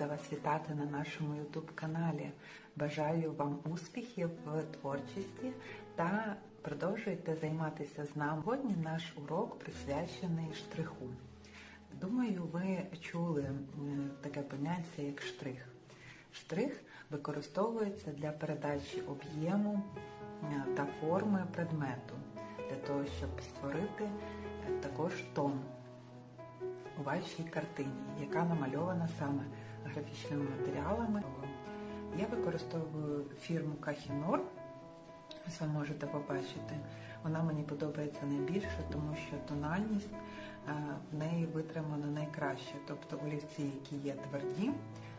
рада вас вітати на нашому YouTube каналі. Бажаю вам успіхів в творчості та продовжуйте займатися з нами. Сьогодні наш урок присвячений штриху. Думаю, ви чули таке поняття як штрих. Штрих використовується для передачі об'єму та форми предмету, для того, щоб створити е, також тон у вашій картині, яка намальована саме графічними матеріалами. Я використовую фірму Кахінор. Ось ви можете побачити. Вона мені подобається найбільше, тому що тональність в неї витримана найкраще. Тобто олівці, які є тверді,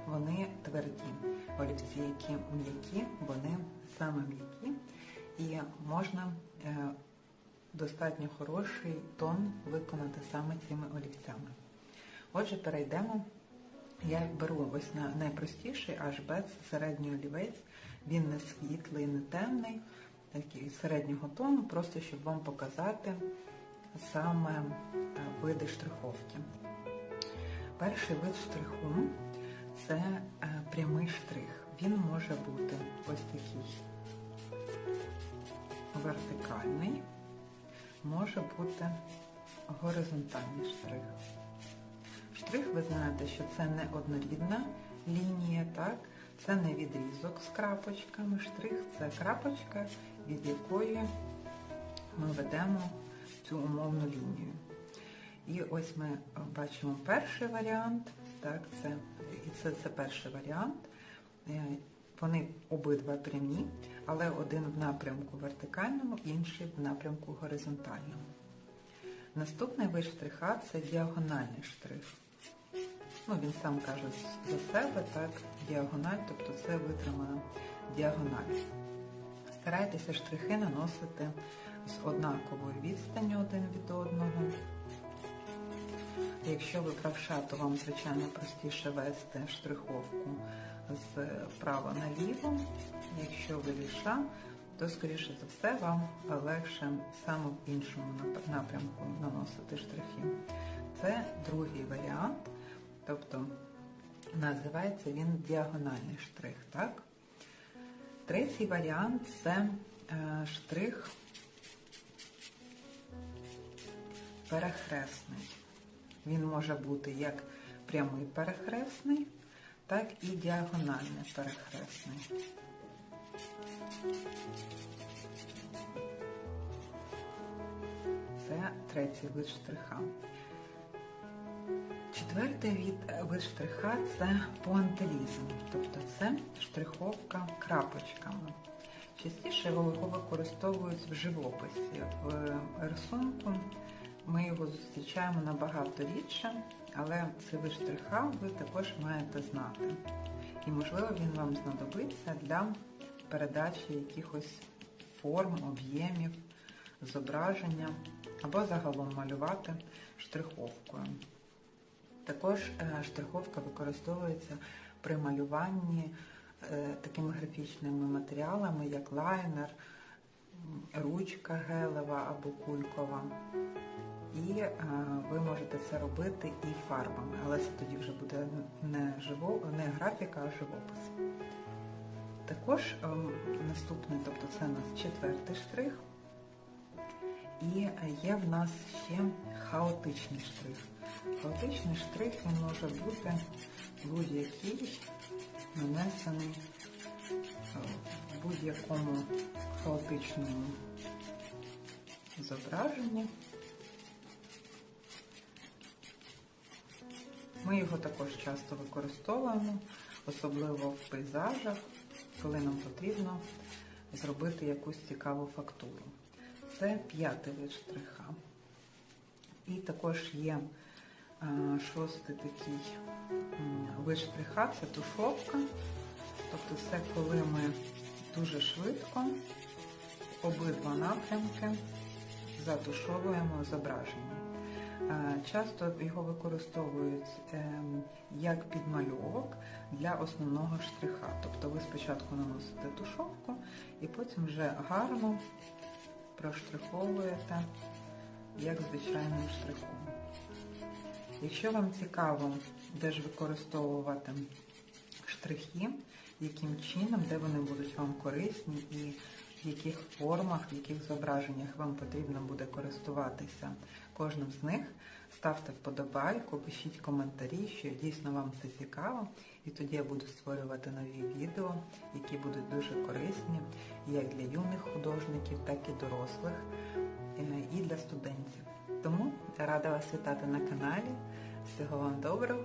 вони тверді. Олівці, які м'які, вони саме м'які. І можна достатньо хороший тон виконати саме цими олівцями. Отже, перейдемо. Я беру ось на найпростіший аж без середній олівець. Він не світлий, не темний, такий середнього тону, просто щоб вам показати саме е, види штриховки. Перший вид штриху це е, прямий штрих. Він може бути ось такий вертикальний, може бути горизонтальний штрих. Штрих, ви знаєте, що це не однорідна лінія, так? Це не відрізок з крапочками. Штрих це крапочка, від якої ми ведемо цю умовну лінію. І ось ми бачимо перший варіант, так, це, і це, це перший варіант. Е, Вони обидва прямі, але один в напрямку вертикальному, інший в напрямку горизонтальному. Наступний вид штриха це діагональний штрих. Ну, він сам каже за себе, так, діагональ, тобто це витримана діагональ. Старайтеся штрихи наносити з однаковою відстанню один від одного. Якщо ви правша, то вам, звичайно, простіше вести штриховку з права наліво. Якщо ви ліша, то, скоріше за все, вам легше саме в іншому напрямку наносити штрихи. Це другий варіант. Тобто називається він діагональний штрих. так? Третій варіант це е, штрих перехресний. Він може бути як прямий перехресний, так і діагональний перехресний. Це третій вид штриха. Четвертий від вид штриха це пуантилізм, тобто це штриховка крапочками. Частіше його використовують в живописі. В рисунку ми його зустрічаємо набагато рідше, але цей вид штриха ви також маєте знати. І, можливо, він вам знадобиться для передачі якихось форм, об'ємів, зображення або загалом малювати штриховкою. Також е, штриховка використовується при малюванні е, такими графічними матеріалами, як лайнер, ручка гелева або кулькова. І е, ви можете це робити і фарбами, але це тоді вже буде не, живо, не графіка, а живопис. Також наступний, тобто це у нас четвертий штрих. І є в нас ще хаотичний штрих. Хаотичний штрих може бути будь-який нанесений в будь-якому хаотичному зображенні. Ми його також часто використовуємо, особливо в пейзажах, коли нам потрібно зробити якусь цікаву фактуру. Це п'ятий вид штриха. І також є шостий такий вид штриха, це тушовка. Тобто це коли ми дуже швидко обидва напрямки затушовуємо зображення. Часто його використовують ем, як підмальовок для основного штриха. Тобто ви спочатку наносите тушовку і потім вже гарно проштриховуєте як звичайним штрихом. Якщо вам цікаво, де ж використовувати штрихи, яким чином, де вони будуть вам корисні і в яких формах, в яких зображеннях вам потрібно буде користуватися кожним з них. Ставте вподобайку, пишіть коментарі, що дійсно вам це цікаво. І тоді я буду створювати нові відео, які будуть дуже корисні як для юних художників, так і дорослих, е, і для студентів. Тому рада вас вітати на каналі. Всього вам доброго!